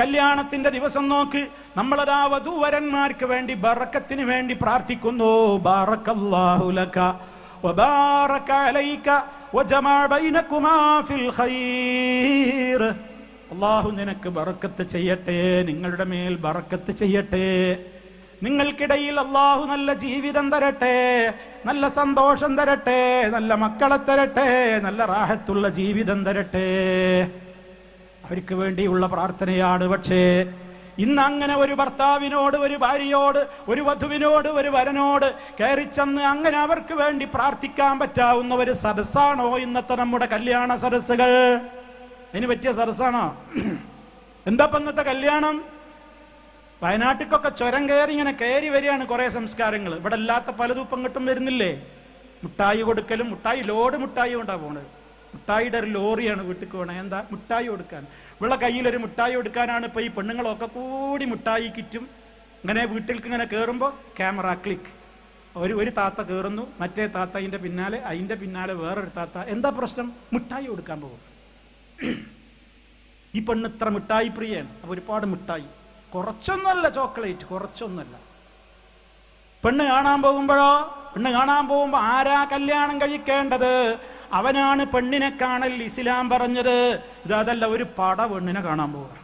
കല്യാണത്തിന്റെ ദിവസം നോക്ക്. നമ്മളതാ വധൂവരന്മാർക്ക് വേണ്ടി ബറക്കത്തിന് വേണ്ടി പ്രാർത്ഥിക്കുന്നു. അള്ളാഹു നിനക്ക് ബറക്കത്ത് ചെയ്യട്ടെ. നിങ്ങളുടെ മേൽ ബറക്കത്ത് ചെയ്യട്ടെ. നിങ്ങൾക്കിടയിൽ അള്ളാഹു നല്ല ജീവിതം തരട്ടെ. നല്ല സന്തോഷം തരട്ടെ. നല്ല മക്കളെ തരട്ടെ. നല്ല റാഹത്തുള്ള ജീവിതം തരട്ടെ. അവർക്ക് വേണ്ടിയുള്ള പ്രാർത്ഥനയാണ്. പക്ഷേ ഇന്ന് അങ്ങനെ ഒരു ഭർത്താവിനോട് ഒരു ഭാര്യയോട് ഒരു വധുവിനോട് ഒരു വരനോട് കയറിച്ചെന്ന് അങ്ങനെ അവർക്ക് വേണ്ടി പ്രാർത്ഥിക്കാൻ പറ്റാവുന്ന ഒരു സരസാണോ ഇന്നത്തെ നമ്മുടെ കല്യാണ സദസ്സുകൾ? അതിന് പറ്റിയ സരസാണോ എന്താ ഇന്നത്തെ കല്യാണം? വയനാട്ടിക്കൊക്കെ ചുരം കയറി ഇങ്ങനെ കയറി വരികയാണ് കുറെ സംസ്കാരങ്ങൾ. ഇവിടെ അല്ലാത്ത പലതും കിട്ടും വരുന്നില്ലേ? മുട്ടായി കൊടുക്കലും മുട്ടായി ലോഡ് മുട്ടായി കൊണ്ടാണ് പോണത്. മുട്ടായിയുടെ ഒരു ലോറിയാണ് വീട്ടിൽ പോണേ. എന്താ? മുട്ടായി കൊടുക്കാൻ. ഇവിടെ കയ്യിൽ ഒരു മുട്ടായി കൊടുക്കാനാണ് ഇപ്പൊ ഈ പെണ്ണുങ്ങളൊക്കെ കൂടി മുട്ടായി കിറ്റും. ഇങ്ങനെ വീട്ടിലേക്ക് ഇങ്ങനെ കയറുമ്പോൾ ക്യാമറ ക്ലിക്ക്. ഒരു ഒരു താത്ത കയറുന്നു മറ്റേ താത്ത അതിന്റെ പിന്നാലെ അതിന്റെ പിന്നാലെ വേറൊരു താത്ത. എന്താ പ്രശ്നം? മുട്ടായി കൊടുക്കാൻ പോകും. ഈ പെണ്ണ് ഇത്ര മിഠായി പ്രിയാണ്. അപ്പൊ ഒരുപാട് മിഠായി കുറച്ചൊന്നുമല്ല ചോക്ലേറ്റ് കുറച്ചൊന്നുമല്ല പെണ്ണ് കാണാൻ പോകുമ്പോഴോ പെണ്ണ് കാണാൻ പോകുമ്പോ ആരാ കല്യാണം കഴിക്കേണ്ടത്? അവനാണ് പെണ്ണിനെ കാണൽ ഇസ്ലാം പറഞ്ഞത്. അതല്ല ഒരു പട പെണ്ണിനെ കാണാൻ പോവുക.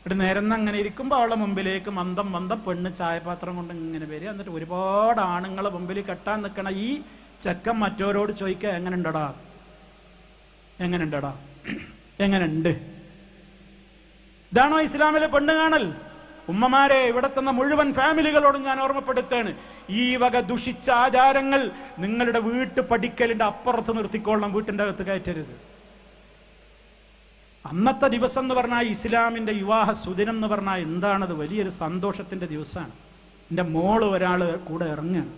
ഇവിടെ നേരം അങ്ങനെ ഇരിക്കുമ്പോൾ അവളെ മുമ്പിലേക്ക് മന്ദം മന്ദം പെണ്ണ് ചായപാത്രം കൊണ്ട് ഇങ്ങനെ വരിക. എന്നിട്ട് ഒരുപാട് ആണുങ്ങളെ മുമ്പിൽ കെട്ടാൻ നിൽക്കണ ഈ ചെക്കൻ മറ്റോരോട് ചോദിക്കുക എങ്ങനെ ഉണ്ടടാ എങ്ങനെ ഉണ്ടടാ എങ്ങനെയുണ്ട് ഇതാണോ ഇസ്ലാമിലെ പെണ്ണ് കാണൽ? ഉമ്മമാരെ ഇവിടെ തന്ന മുഴുവൻ ഫാമിലികളോടും ഞാൻ ഓർമ്മപ്പെടുത്താണ്. ഈ വക ദുഷിച്ച ആചാരങ്ങൾ നിങ്ങളുടെ വീട്ടു പഠിക്കലിന്റെ അപ്പുറത്ത് നിർത്തിക്കൊള്ളണം വീട്ടിന്റെ അകത്ത് കയറ്റരുത്. അന്നത്തെ ദിവസം എന്ന് പറഞ്ഞാൽ ഇസ്ലാമിന്റെ വിവാഹ സുദിനം എന്ന് പറഞ്ഞാൽ എന്താണത്? വലിയൊരു സന്തോഷത്തിന്റെ ദിവസമാണ്. എന്റെ മോൾ ഒരാൾ കൂടെ ഇറങ്ങുകയാണ്.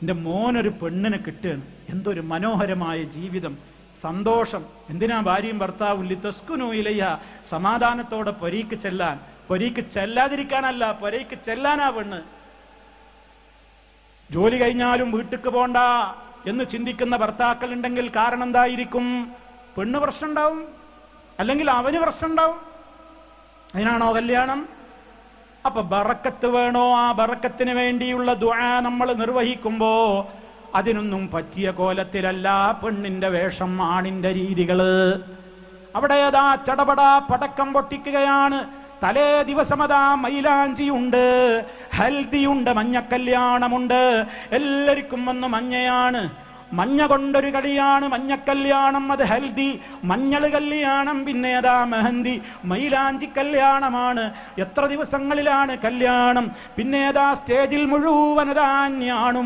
എന്റെ മോനൊരു പെണ്ണിനെ കിട്ടുകയാണ്. എന്തൊരു മനോഹരമായ ജീവിതം സന്തോഷം. എന്തിനാ ഭാര്യയും ഭർത്താവും ലിത്തസ്കുനു ഇലയ്യ സമാധാനത്തോടെ പൊരീക്ക് ചെല്ലാൻ? പൊരീക്ക് ചെല്ലാതിരിക്കാനല്ല പൊരയ്ക്ക് ചെല്ലാനാ പെണ്ണ്. ജോലി കഴിഞ്ഞാലും വീട്ടിക്ക് പോണ്ട എന്ന് ചിന്തിക്കുന്ന ഭർത്താക്കൾ ഉണ്ടെങ്കിൽ കാരണം എന്തായിരിക്കും? പെണ്ണ് പ്രശ്നം ഉണ്ടാവും അല്ലെങ്കിൽ അവന് പ്രശ്നം ഉണ്ടാവും അതിനാണോ കല്യാണം? അപ്പൊ ബറക്കത്ത് വേണോ? ആ ബറക്കത്തിന് വേണ്ടിയുള്ള ദുആ നമ്മൾ നിർവഹിക്കുമ്പോ അതിനൊന്നും പറ്റിയ കോലത്തിലല്ല പെണ്ണിന്റെ വേഷം ആണിന്റെ രീതികൾ. അവിടെ അതാ ചടപടാ പടക്കം പൊട്ടിക്കുകയാണ്. തലേ ദിവസം അതാ മൈലാഞ്ചിയുണ്ട് ഹൽദിയുണ്ട് മഞ്ഞക്കല്യാണമുണ്ട്. എല്ലാവർക്കും വന്ന് മഞ്ഞയാണ്. മഞ്ഞ കൊണ്ടൊരു കളിയാണ് മഞ്ഞ കല്യാണം അത് ഹൽദി. മഞ്ഞൾ കല്യാണം പിന്നെ അതാ മെഹന്തി. മൈലാഞ്ചി കല്യാണമാണ് എത്ര ദിവസങ്ങളിലാണ് കല്യാണം? പിന്നെ അതാ സ്റ്റേജിൽ മുഴുവൻ അതാ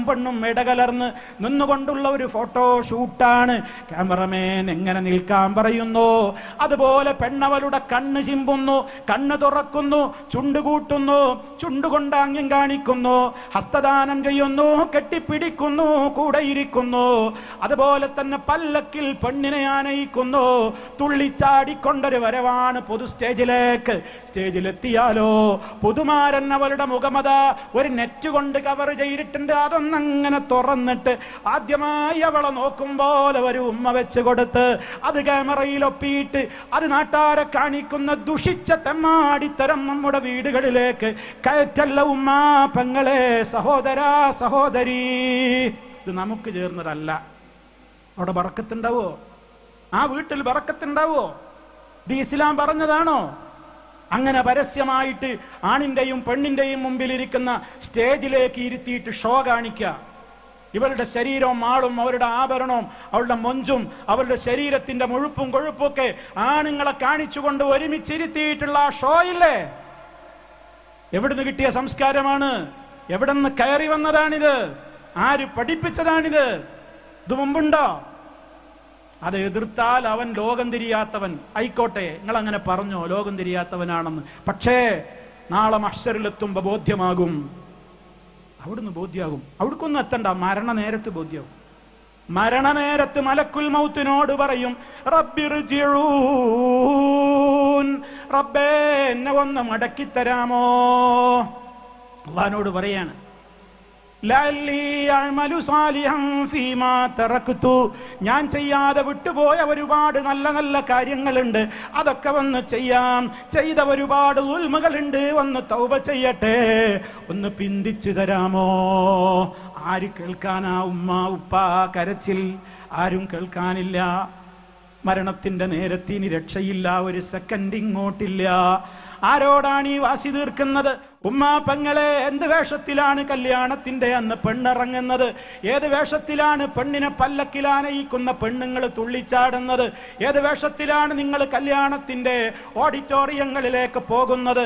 പെണ്ണും ഇടകലർന്ന് നിന്നുകൊണ്ടുള്ള ഒരു ഫോട്ടോ ഷൂട്ടാണ്. ക്യാമറമാൻ എങ്ങനെ നിൽക്കാൻ പറയുന്നു? അതുപോലെ പെണ്ണവളുടെ കണ്ണ് ചിമ്പുന്നു കണ്ണ് തുറക്കുന്നു ചുണ്ടുകൂട്ടുന്നു കൂട്ടുന്നു ചുണ്ടുകൊണ്ട് ആംഗ്യം കാണിക്കുന്നു ഹസ്തദാനം ചെയ്യുന്നു കെട്ടിപ്പിടിക്കുന്നു കൂടെ ഇരിക്കുന്നു. അതുപോലെ തന്നെ പല്ലക്കിൽ പെണ്ണിനെ ആനയിക്കുന്നു. തുള്ളിച്ചാടിക്കൊണ്ടൊരു വരവാണ് പൊതു സ്റ്റേജിലേക്ക്. സ്റ്റേജിലെത്തിയാലോ? പുതുമാരൻ അവളുടെ മുഖമത ഒരു നെറ്റ് കൊണ്ട് കവർ ചെയ്തിട്ടുണ്ട്. അതൊന്നങ്ങനെ തുറന്നിട്ട് ആദ്യമായി അവളെ നോക്കും പോലെ ഒരു ഉമ്മ വെച്ച് കൊടുത്ത് അത് ക്യാമറയിൽ ഒപ്പിയിട്ട് അത് നാട്ടാരെ കാണിക്കുന്ന ദുഷിച്ച തെമ്മാടിത്തരം നമ്മുടെ വീടുകളിലേക്ക്. കയറ്റല്ല ഉമ്മ പെങ്ങളെ സഹോദരാ സഹോദരി. ഇത് നമുക്ക് ചേർന്നതല്ല. അവിടെ ബറക്കത്തുണ്ടാവോ? ആ വീട്ടിൽ ബറക്കത്തുണ്ടാവോ? ഇത് ഇസ്ലാം പറഞ്ഞതാണോ? അങ്ങനെ പരസ്യമായിട്ട് ആണിന്റെയും പെണ്ണിന്റെയും മുമ്പിൽ ഇരിക്കുന്ന സ്റ്റേജിലേക്ക് ഇരുത്തിയിട്ട് ഷോ കാണിക്കുക ഇവരുടെ ശരീരവും ആളും അവരുടെ ആഭരണവും അവരുടെ മൊഞ്ചും അവരുടെ ശരീരത്തിന്റെ മുഴുപ്പും കൊഴുപ്പും ഒക്കെ ആണുങ്ങളെ കാണിച്ചുകൊണ്ട് ഒരുമിച്ചിരുത്തിയിട്ടുള്ള ആ ഷോ ഇല്ലേ? എവിടുന്ന് കിട്ടിയ സംസ്കാരമാണ്? എവിടെ നിന്ന് കയറി വന്നതാണിത്? ആര് പഠിപ്പിച്ചതാണിത്? ഇത് മുമ്പുണ്ടോ? അത് എതിർത്താൽ അവൻ ലോകം തിരിയാത്തവൻ. ആയിക്കോട്ടെ നിങ്ങൾ അങ്ങനെ പറഞ്ഞോ ലോകം തിരിയാത്തവനാണെന്ന്. പക്ഷേ നാളെ മഷറിലെത്തുമ്പോ ബോധ്യമാകും. അവിടുന്ന് ബോധ്യാകും. അവിടക്കൊന്നും എത്തണ്ട മരണ നേരത്ത് ബോധ്യാകും. മരണനേരത്ത് മലക്കുൽ മൗത്തിനോട് പറയും റബ്ബേ എന്നെ ഒന്ന് മടക്കിത്തരാമോ? അള്ളഹാനോട് പറയാണ് ഞാൻ ചെയ്യാതെ വിട്ടുപോയ ഒരുപാട് നല്ല നല്ല കാര്യങ്ങളുണ്ട്. അതൊക്കെ വന്ന് ചെയ്യാം. ചെയ്ത ഒരുപാട് ഉൽമകളുണ്ട്. വന്ന് തൗബ ചെയ്യട്ടെ. ഒന്ന് പിന്തിച്ചു തരാമോ? ആര് കേൾക്കാനാ ഉമ്മ ഉപ്പ കരച്ചിൽ? ആരും കേൾക്കാനില്ല. മരണത്തിന്റെ നേരത്തിന് രക്ഷയില്ല ഒരു സെക്കൻഡ് ഇങ്ങോട്ടില്ല. ആരോടാണ് ഈ വാശി തീർക്കുന്നത്? ഉമ്മാ പെങ്ങളെ എന്ത് വേഷത്തിലാണ് കല്യാണത്തിന്റെ അന്ന് പെണ്ണിറങ്ങുന്നത്? ഏത് വേഷത്തിലാണ് പെണ്ണിനെ പല്ലക്കിലാനയിക്കുന്ന പെണ്ണുങ്ങൾ തുള്ളിച്ചാടുന്നത്? ഏത് വേഷത്തിലാണ് നിങ്ങൾ കല്യാണത്തിന്റെ ഓഡിറ്റോറിയങ്ങളിലേക്ക് പോകുന്നത്?